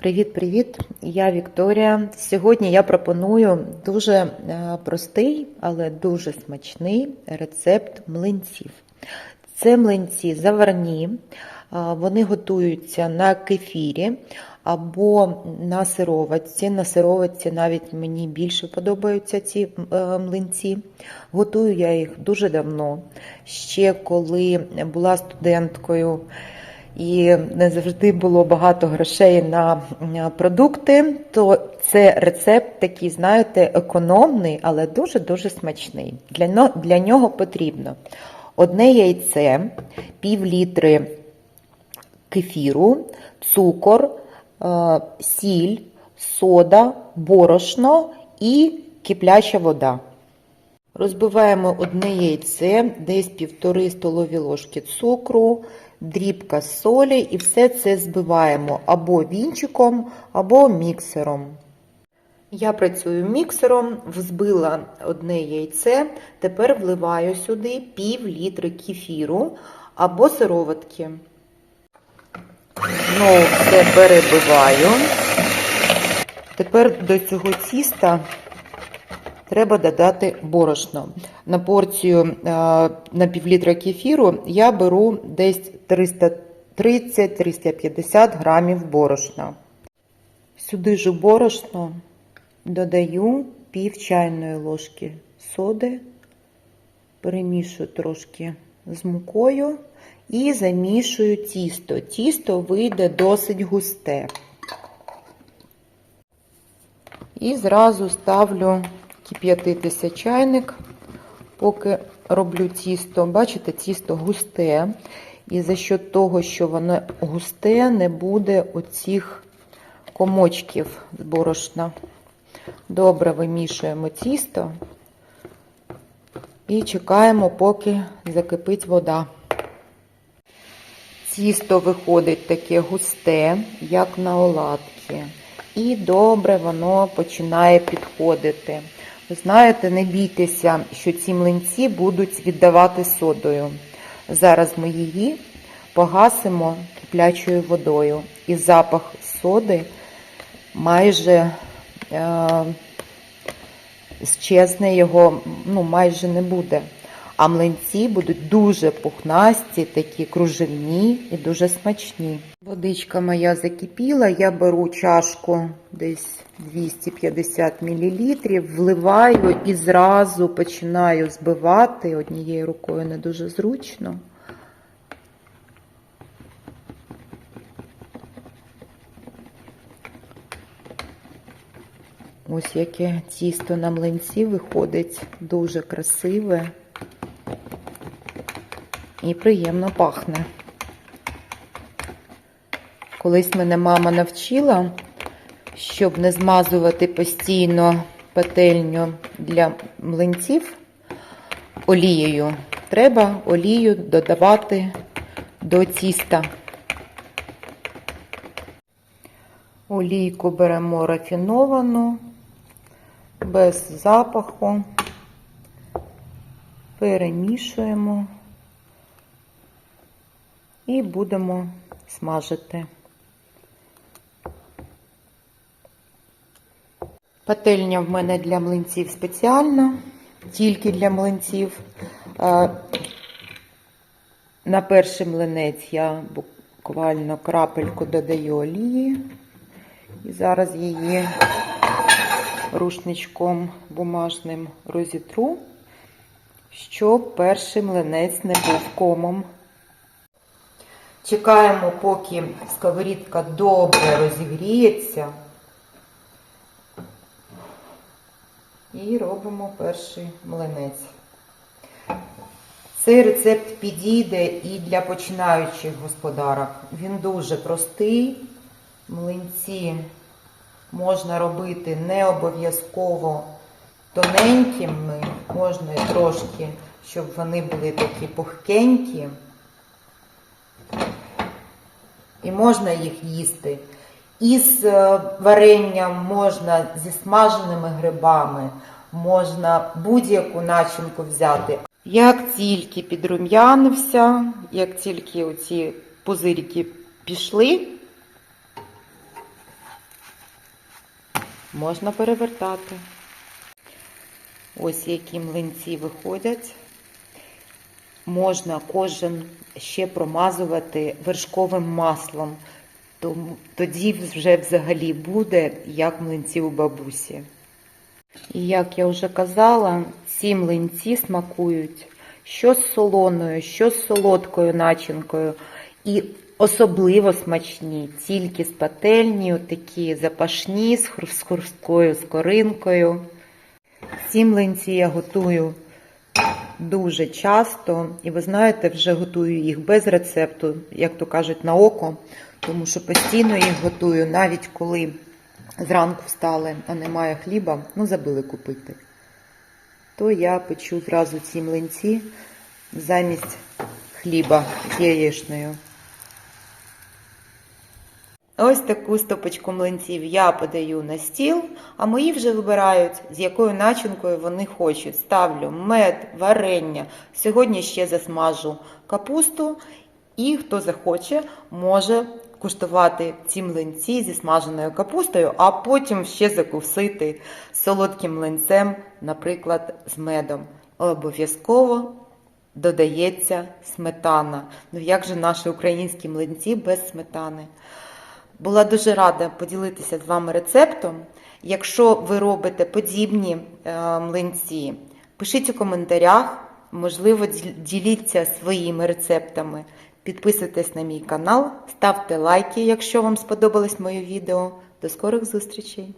Привіт-привіт! Я Вікторія. Сьогодні я пропоную дуже е, простий, але дуже смачний рецепт млинців. Це млинці заварні, е, вони готуються на кефірі або на сироватці. На сироватці навіть мені більше подобаються ці е, млинці. Готую я їх дуже давно, ще коли була студенткою і не завжди було багато грошей на продукти, то це рецепт такий, знаєте, економний, але дуже-дуже смачний. Для, для нього потрібно одне яйце, пів літри кефіру, цукор, е, сіль, сода, борошно і кипляча вода. Розбиваємо одне яйце, десь півтори столові ложки цукру, дрібка солі і все це збиваємо або вінчиком, або міксером. Я працюю міксером, взбила одне яйце, тепер вливаю сюди пів літри кефіру або сироватки. Знову все перебиваю. Тепер до цього тіста треба додати борошно. На порцію е, на півлітра кефіру я беру десь 330-350 грамів борошна. Сюди ж борошно додаю пів чайної ложки соди, перемішую трошки з мукою і замішую тісто. Тісто вийде досить густе. І зразу ставлю кип'ятитися чайник, поки роблю тісто. Бачите, тісто густе. І за що того, що воно густе, не буде оцих комочків з борошна. Добре вимішуємо тісто і чекаємо, поки закипить вода. Тісто виходить таке густе, як на оладки. І добре воно починає підходити. Знаєте, не бійтеся, що ці млинці будуть віддавати содою. Зараз ми її погасимо киплячою водою. І запах соди майже е, щезне його ну, майже не буде. А млинці будуть дуже пухнасті, такі кружевні і дуже смачні. Водичка моя закипіла, я беру чашку десь 250 мл, вливаю і зразу починаю збивати. Однією рукою не дуже зручно. Ось яке тісто на млинці виходить дуже красиве і приємно пахне. Колись мене мама навчила, щоб не змазувати постійно пательню для млинців олією. Треба олію додавати до тіста. Олійку беремо рафіновану, без запаху, перемішуємо і будемо смажити. Пательня в мене для млинців спеціальна, тільки для млинців. На перший млинець я буквально крапельку додаю олії. І зараз її рушничком бумажним розітру, щоб перший млинець не був комом. Чекаємо, поки сковорідка добре розігріється. І робимо перший млинець. Цей рецепт підійде і для починаючих господарок. Він дуже простий. Млинці можна робити не обов'язково тоненькими, можна і трошки, щоб вони були такі пухкенькі. І можна їх їсти. Із варенням можна зі смаженими грибами, можна будь-яку начинку взяти. Як тільки підрум'янився, як тільки оці пузирики пішли, можна перевертати. Ось які млинці виходять. Можна кожен ще промазувати вершковим маслом. Тому тоді вже взагалі буде як млинці у бабусі. І як я вже казала, ці млинці смакують що з солоною, що з солодкою начинкою. І особливо смачні, тільки з пательні, такі запашні, з хру- з хрусткою скоринкою. Ці млинці я готую дуже часто, і ви знаєте, вже готую їх без рецепту, як то кажуть, на око, тому що постійно їх готую, навіть коли зранку встали, а немає хліба, ну забили купити. То я печу зразу ці млинці замість хліба з яєчнею. Ось таку стопочку млинців я подаю на стіл, а мої вже вибирають, з якою начинкою вони хочуть. Ставлю мед, варення. Сьогодні ще засмажу капусту, і хто захоче, може куштувати ці млинці зі смаженою капустою, а потім ще закусити солодким млинцем, наприклад, з медом. Обов'язково додається сметана. Ну як же наші українські млинці без сметани? Була дуже рада поділитися з вами рецептом. Якщо ви робите подібні е, млинці, пишіть у коментарях, можливо, діліться своїми рецептами. Підписуйтесь на мій канал, ставте лайки, якщо вам сподобалось моє відео. До скорих зустрічей!